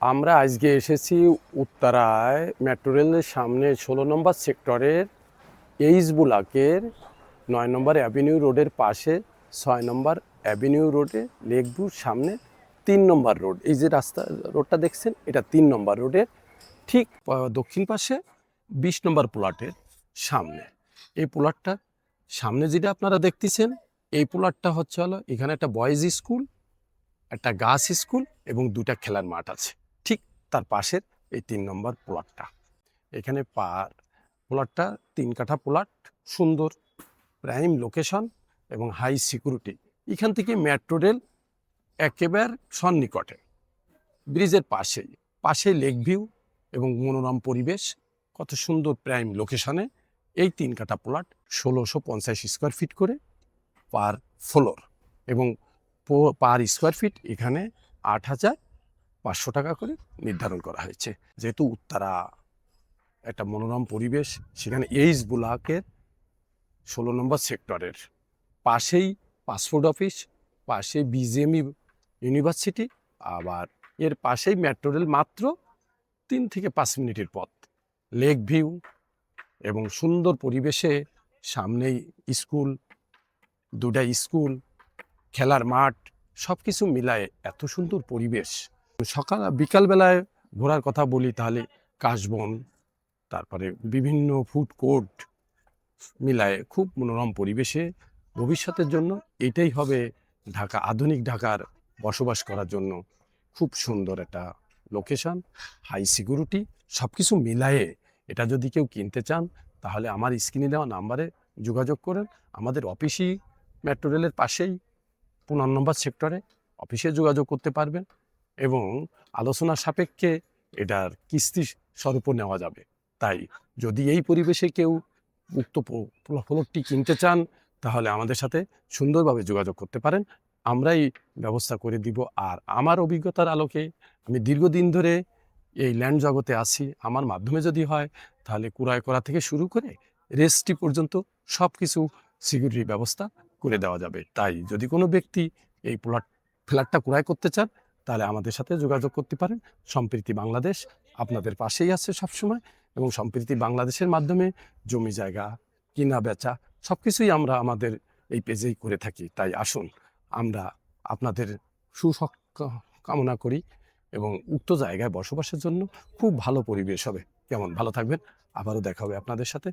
আমরা আজকে এসেছি উত্তরায় মেট্রো রেলের সামনে ষোলো নম্বর সেক্টরের এইচ ব্লকের নয় নম্বর অ্যাভিনিউ রোডের পাশে, ছয় নম্বর অ্যাভিনিউ রোডে লেকভিউর সামনে তিন নম্বর রোড। এই যে রাস্তা, রোডটা দেখছেন, এটা তিন নম্বর রোডের ঠিক দক্ষিণ পাশে বিশ নম্বর প্লটের সামনে। এই প্লটটা সামনে যেটা আপনারা দেখতেছেন, এই প্লটটা হচ্ছে হলো এখানে একটা বয়েজ স্কুল, একটা গাছ স্কুল এবং দুটা খেলার মাঠ আছে। তার পাশের এই তিন নম্বর প্লটটা। এখানে পার প্লটটা তিন কাঠা প্লট, সুন্দর প্রাইম লোকেশন এবং হাই সিকিউরিটি এখান থেকে মেট্রো রেল একেবারে সন্নিকটে। ব্রিজের পাশেই পাশে লেক ভিউ এবং মনোরম পরিবেশ। কত সুন্দর প্রাইম লোকেশনে এই তিন কাঠা প্লট ষোলোশো পঞ্চাশ স্কোয়ার ফিট করে পার ফ্লোর এবং পো- পার স্কোয়ার ফিট এখানে আট হাজার পাঁচশো টাকা করে নির্ধারণ করা হয়েছে। যেহেতু উত্তরা একটা মনোরম পরিবেশ, সেখানে এইচ ব্লকের ষোলো নম্বর সেক্টরের পাশেই পাসপোর্ট অফিস পাশে বিজিএমই ইউনিভার্সিটি, আবার এর পাশেই মেট্রো রেল মাত্র তিন থেকে পাঁচ মিনিটের পথ। লেক ভিউ এবং সুন্দর পরিবেশে সামনেই স্কুল দুটা স্কুল, খেলার মাঠ সব কিছু মিলায়ে এত সুন্দর পরিবেশ। সকাল, বিকালবেলায় ঘোরার কথা বলি, তাহলে কাশবন, তারপরে বিভিন্ন ফুড কোর্ট মিলায়ে খুব মনোরম পরিবেশে ভবিষ্যতের জন্য এটাই হবে ঢাকা, আধুনিক ঢাকার বসবাস করার জন্য খুব সুন্দর একটা লোকেশান হাই সিকিউরিটি সব কিছু মিলায়ে এটা যদি কেউ কিনতে চান, তাহলে আমার স্ক্রিনে দেওয়া নাম্বারে যোগাযোগ করেন। আমাদের অফিসই মেট্রো রেলের পাশেই, পনেরো নম্বর সেক্টরে অফিসে যোগাযোগ করতে পারবেন। এবং আলোচনা সাপেক্ষে এটার কিস্তি স্বরূপও নেওয়া যাবে। তাই যদি এই পরিবেশে কেউ উক্ত প্লটটি কিনতে চান, তাহলে আমাদের সাথে সুন্দরভাবে যোগাযোগ করতে পারেন। আমরাই ব্যবস্থা করে দিব। আর আমার অভিজ্ঞতার আলোকে আমি দীর্ঘদিন ধরে এই ল্যান্ড জগতে আছি। আমার মাধ্যমে যদি হয়, তাহলে কুড়ায় করা থেকে শুরু করে রেস্ট্রি পর্যন্ত সব কিছু সিকিউরিটি ব্যবস্থা করে দেওয়া যাবে। তাই যদি কোনো ব্যক্তি এই প্লট, ফ্ল্যাটটা ক্রয় করতে চান তাহলে আমাদের সাথে যোগাযোগ করতে পারেন। সম্প্রীতি বাংলাদেশ আপনাদের পাশেই আছে সবসময় এবং সম্প্রীতি বাংলাদেশের মাধ্যমে জমি জায়গা, কিনা বেচা সব কিছুই আমরা আমাদের এই পেজেই করে থাকি। তাই আসুন, আমরা আপনাদের সুসক, কামনা করি এবং উক্ত জায়গায় বসবাসের জন্য খুব ভালো পরিবেশ হবে। কেমন? ভালো থাকবেন। আবারও দেখা হবে আপনাদের সাথে।